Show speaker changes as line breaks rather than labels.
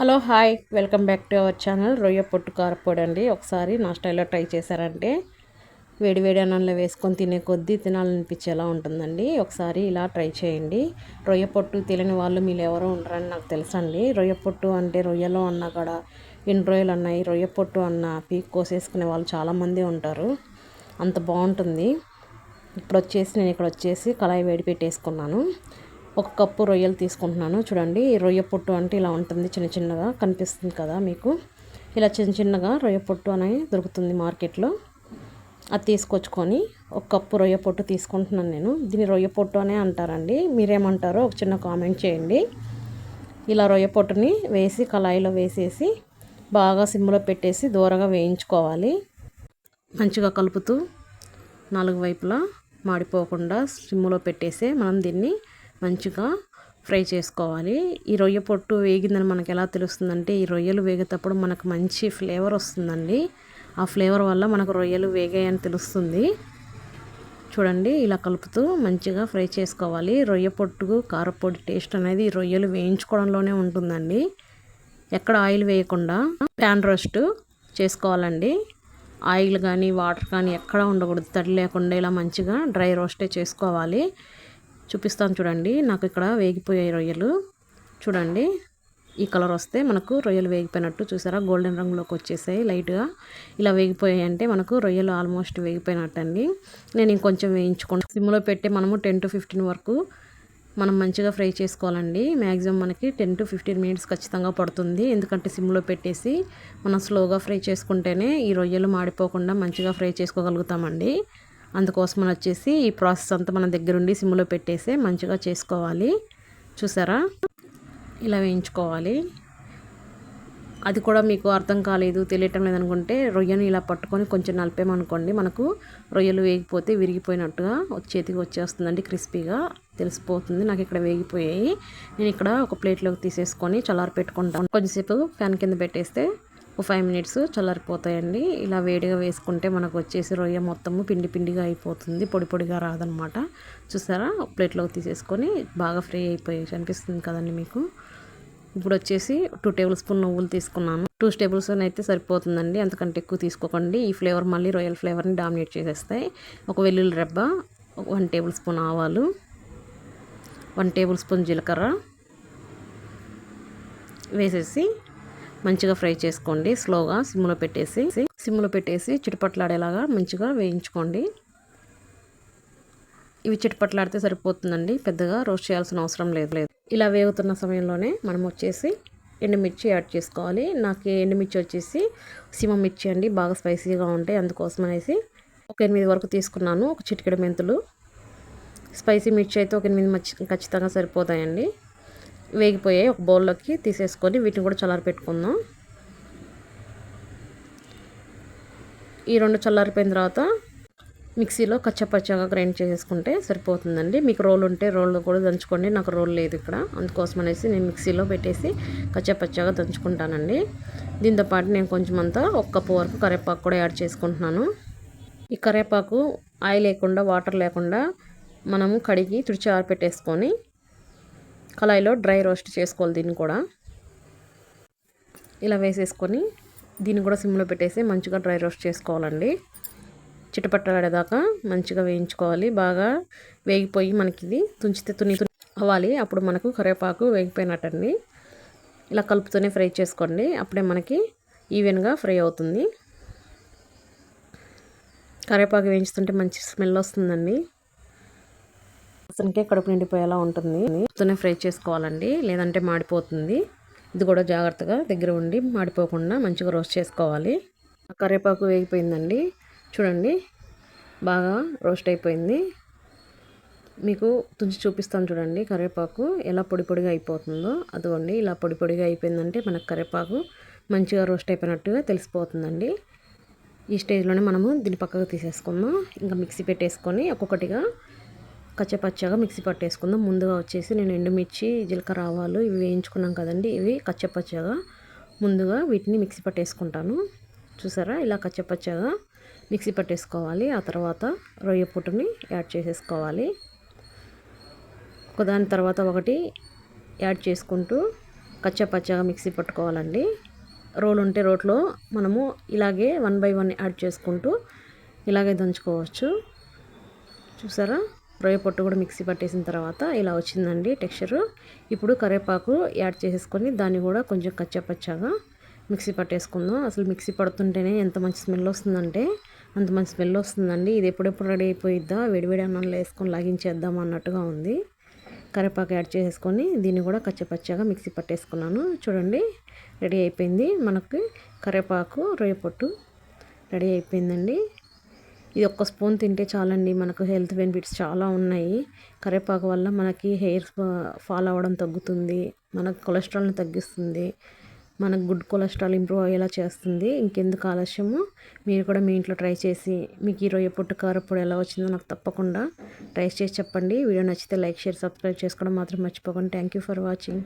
Hello hi. Welcome back to our channel. రొయ్య పొట్టు కారపొడి అండి. ఒకసారి నా స్టైల్లో ట్రై చేశారంటే వేడి వేడి అన్నంలో వేసుకొని తినే కొద్దీ తినాలనిపించేలా ఉంటుందండి. ఒకసారి ఇలా ట్రై చేయండి. రొయ్య పొట్టు తెలియని వాళ్ళు మీరు ఎవరో ఉండరని నాకు తెలుసండి. రొయ్య పొట్టు అంటే రొయ్యలో అన్న కూడా ఎన్ని రొయ్యలు అన్నాయి. రొయ్య పొట్టు అన్న పీక్ కోసేసుకునే వాళ్ళు చాలామంది ఉంటారు. అంత బాగుంటుంది. ఇప్పుడు వచ్చేసి నేను ఇక్కడ వచ్చేసి కళాయి వేడి పెట్టేసుకున్నాను ఒక కప్పు రొయ్యలు తీసుకుంటున్నాను. చూడండి ఈ రొయ్య పొట్టు అంటే ఇలా ఉంటుంది చిన్న చిన్నగా కనిపిస్తుంది కదా మీకు. ఇలా చిన్న చిన్నగా రొయ్య పొట్టు అనేది దొరుకుతుంది మార్కెట్లో. అది తీసుకొచ్చుకొని ఒక కప్పు రొయ్య పొట్టు తీసుకుంటున్నాను నేను. దీన్ని రొయ్య పొట్టు అనే అంటారండి. మీరేమంటారో ఒక చిన్న కామెంట్ చేయండి. ఇలా రొయ్య పొట్టుని వేసి కళాయిలో వేసేసి బాగా సిమ్లో పెట్టేసి దూరగా వేయించుకోవాలి. మంచిగా కలుపుతూ నాలుగు వైపులా మాడిపోకుండా సిమ్లో పెట్టేసి మనం దీన్ని మంచిగా ఫ్రై చేసుకోవాలి. ఈ రొయ్య పొట్టు వేగిందని మనకు ఎలా తెలుస్తుందంటే ఈ రొయ్యలు వేగేటప్పుడు మనకు మంచి ఫ్లేవర్ వస్తుందండి. ఆ ఫ్లేవర్ వల్ల మనకు రొయ్యలు వేగాయని తెలుస్తుంది. చూడండి ఇలా కలుపుతూ మంచిగా ఫ్రై చేసుకోవాలి. రొయ్య పొట్టుకు కారపొడి టేస్ట్ అనేది ఈ రొయ్యలు వేయించుకోవడంలోనే ఉంటుందండి. ఎక్కడ ఆయిల్ వేయకుండా ప్యాన్ రోస్ట్ చేసుకోవాలండి. ఆయిల్ కానీ వాటర్ కానీ ఎక్కడ ఉండకూడదు. తడి లేకుండా ఇలా మంచిగా డ్రై రోస్టే చేసుకోవాలి. చూపిస్తాను చూడండి. నాకు ఇక్కడ వేగిపోయాయి రొయ్యలు. చూడండి. ఈ కలర్ వస్తే మనకు రొయ్యలు వేగిపోయినట్టు చూసారా? గోల్డెన్ రంగులోకి వచ్చేసాయి లైట్గా. ఇలా వేగిపోయాయి అంటే మనకు రొయ్యలు ఆల్మోస్ట్ వేగిపోయినట్టు అండి నేను ఇంకొంచెం వేయించుకోండి సిమ్లో పెట్టి మనము టెన్ టు ఫిఫ్టీన్ వరకు మనం మంచిగా ఫ్రై చేసుకోవాలండి. మ్యాక్సిమం మనకి టెన్ టు ఫిఫ్టీన్ మినిట్స్ ఖచ్చితంగా పడుతుంది. ఎందుకంటే సిమ్లో పెట్టేసి మనం స్లోగా ఫ్రై చేసుకుంటేనే ఈ రొయ్యలు మాడిపోకుండా మంచిగా ఫ్రై చేసుకోగలుగుతామండి. అందుకోసం వచ్చేసి ఈ ప్రాసెస్ అంతా మన దగ్గరుండి సిమ్లో పెట్టేసి మంచిగా చేసుకోవాలి. చూసారా? ఇలా వేయించుకోవాలి. అది కూడా మీకు అర్థం కాలేదు తెలియటం లేదనుకుంటే రొయ్యను ఇలా పట్టుకొని కొంచెం నలిపేమనుకోండి మనకు రొయ్యలు వేగిపోతే విరిగిపోయినట్టుగా చేతికి వచ్చేస్తుందండి క్రిస్పీగా. తెలిసిపోతుంది. నాకు ఇక్కడ వేగిపోయాయి. నేను ఇక్కడ ఒక ప్లేట్లోకి తీసేసుకొని చల్లారి పెట్టుకుంటాను కొంచెంసేపు ఫ్యాన్ కింద పెట్టేస్తే ఒక ఫైవ్ మినిట్స్ చల్లారిపోతాయండి. ఇలా వేడిగా వేసుకుంటే మనకు వచ్చేసి రొయ్య మొత్తము పిండి పిండిగా అయిపోతుంది. పొడి పొడిగా రాదనమాట. చూసారా? ప్లేట్లోకి తీసేసుకొని బాగా ఫ్రై అయిపోయి అనిపిస్తుంది కదండి మీకు. ఇప్పుడు వచ్చేసి టూ టేబుల్ స్పూన్ నువ్వులు తీసుకున్నాను. టూ టేబుల్ స్పూన్ అయితే సరిపోతుందండి. అంతకంటే ఎక్కువ తీసుకోకండి. ఈ ఫ్లేవర్ మళ్ళీ రొయ్యల ఫ్లేవర్ని డామినేట్ చేసేస్తాయి. ఒక వెల్లుల్లి రెబ్బ వన్ టేబుల్ స్పూన్ ఆవాలు వన్ టేబుల్ స్పూన్ జీలకర్ర వేసేసి మంచిగా ఫ్రై చేసుకోండి. స్లోగా సిమ్లో పెట్టేసి సిమ్లో పెట్టేసి చిటపట్లాడేలాగా మంచిగా వేయించుకోండి. ఇవి చిటపట్లాడితే సరిపోతుందండి. పెద్దగా రోస్ట్ చేయాల్సిన అవసరం లేదు. లేదు. ఇలా వేగుతున్న సమయంలోనే మనం వచ్చేసి ఎండుమిర్చి యాడ్ చేసుకోవాలి. నాకు ఎండుమిర్చి వచ్చేసి సిమ మిర్చి అండి. బాగా స్పైసీగా ఉంటాయి. అందుకోసం అనేసి ఒక ఎనిమిది వరకు తీసుకున్నాను. ఒక చిటికెడు మెంతులు. స్పైసీ మిర్చి అయితే ఒక ఎనిమిది ఖచ్చితంగా సరిపోతాయండి. వేగిపోయాయి. ఒక బౌల్లోకి తీసేసుకొని వీటిని కూడా చల్లారి పెట్టుకుందాం. ఈ రెండు చల్లారిపోయిన తర్వాత మిక్సీలో కచ్చపచ్చగా గ్రైండ్ చేసేసుకుంటే సరిపోతుందండి. మీకు రోల్ ఉంటే రోల్ కూడా దంచుకోండి. నాకు రోల్ లేదు ఇక్కడ. అందుకోసం అనేసి నేను మిక్సీలో పెట్టేసి కచ్చపచ్చగా దంచుకుంటానండి. దీంతోపాటు నేను కొంచెం అంతా ఒక కప్పు వరకు కరివేపాకు కూడా యాడ్ చేసుకుంటున్నాను. ఈ కరివేపాకు ఆయిల్ లేకుండా వాటర్ లేకుండా మనము కడిగి తుడిచి ఆరిపెట్టేసుకొని కళాయిలో డ్రై రోస్ట్ చేసుకోవాలి దీన్ని కూడా. ఇలా వేసేసుకొని దీన్ని కూడా సిమ్లో పెట్టేసి మంచిగా డ్రై రోస్ట్ చేసుకోవాలండి. చిటపట్టలాడేదాకా మంచిగా వేయించుకోవాలి. బాగా వేగిపోయి మనకి ఇది తుంచితే తుని అవ్వాలి. అప్పుడు మనకు కరివేపాకు వేగిపోయినట్టండి. ఇలా కలుపుతూనే ఫ్రై చేసుకోండి. అప్పుడే మనకి ఈవెన్గా ఫ్రై అవుతుంది. కరివేపాకు వేయించుతుంటే మంచి స్మెల్ వస్తుందండి. అసలుకే కడుపు నిండిపోయేలా ఉంటుంది. తోనే ఫ్రై చేసుకోవాలండి లేదంటే మాడిపోతుంది. ఇది కూడా జాగ్రత్తగా దగ్గర ఉండి మాడిపోకుండా మంచిగా రోస్ట్ చేసుకోవాలి. కరివేపాకు వేగిపోయిందండి. చూడండి బాగా రోస్ట్ అయిపోయింది. మీకు తుంచి చూపిస్తాను చూడండి కరివేపాకు ఎలా పొడి పొడిగా అయిపోతుందో. అదిగోండి ఇలా పొడి పొడిగా అయిపోయిందంటే మనకు కరివేపాకు మంచిగా రోస్ట్ అయిపోయినట్టుగా తెలిసిపోతుందండి. ఈ స్టేజ్లోనే మనము దీన్ని పక్కకు తీసేసుకుందాం. ఇంకా మిక్సీ పెట్టేసుకొని ఒక్కొక్కటిగా కచ్చపచ్చగా మిక్సీ పట్టేసుకుందాం. ముందుగా వచ్చేసి నేను ఎండుమిర్చి జీలకర్ర ఆవాలు ఇవి వేయించుకున్నాం కదండి. ఇవి కచ్చపచ్చగా ముందుగా వీటిని మిక్సీ పట్టేసుకుంటాను. చూసారా? ఇలా కచ్చపచ్చగా మిక్సీ పట్టేసుకోవాలి. ఆ తర్వాత రొయ్య పొట్టుని యాడ్ చేసేసుకోవాలి. ఒకదాని తర్వాత ఒకటి యాడ్ చేసుకుంటూ కచ్చపచ్చగా మిక్సీ పట్టుకోవాలండి. రోలు ఉంటే రోట్లో మనము ఇలాగే వన్ బై వన్ యాడ్ చేసుకుంటూ ఇలాగే దంచుకోవచ్చు. చూసారా? రొయ్య పొట్టు కూడా మిక్సీ పట్టేసిన తర్వాత ఇలా వచ్చిందండి టెక్స్చరు. ఇప్పుడు కరివేపాకు యాడ్ చేసేసుకొని దాన్ని కూడా కొంచెం కచ్చపచ్చగా మిక్సీ పట్టేసుకుందాం. అసలు మిక్సీ పడుతుంటేనే ఎంత మంచి స్మెల్ వస్తుందంటే అంత మంచి స్మెల్ వస్తుందండి. ఇది ఎప్పుడెప్పుడు రెడీ అయిపోయిద్దా? వేడివేడి అన్నంలో వేసుకొని లాగించేద్దాం అన్నట్టుగా ఉంది. కరివేపాకు యాడ్ చేసుకొని దీన్ని కూడా కచ్చపచ్చగా మిక్సీ పట్టేసుకున్నాను. చూడండి రెడీ అయిపోయింది. మనకి కరివేపాకు రొయ్య పొట్టు రెడీ అయిపోయిందండి. ఇది ఒక్క స్పూన్ తింటే చాలండి. మనకు హెల్త్ బెనిఫిట్స్ చాలా ఉన్నాయి. కరివేపాకు వల్ల మనకి హెయిర్ ఫాల్ అవ్వడం తగ్గుతుంది. మనకు కొలెస్ట్రాల్ని తగ్గిస్తుంది. మనకు గుడ్ కొలెస్ట్రాల్ ఇంప్రూవ్ అయ్యేలా చేస్తుంది. ఇంకెందుకు ఆలస్యము? మీరు కూడా మీ ఇంట్లో ట్రై చేసి మీకు ఈ రొయ్య పొట్టు కారప్పుడు ఎలా వచ్చిందో నాకు తప్పకుండా ట్రై చేసి చెప్పండి. వీడియో నచ్చితే లైక్ షేర్ సబ్స్క్రైబ్ చేసుకోవడం మాత్రం మర్చిపోకండి. Thank you for watching.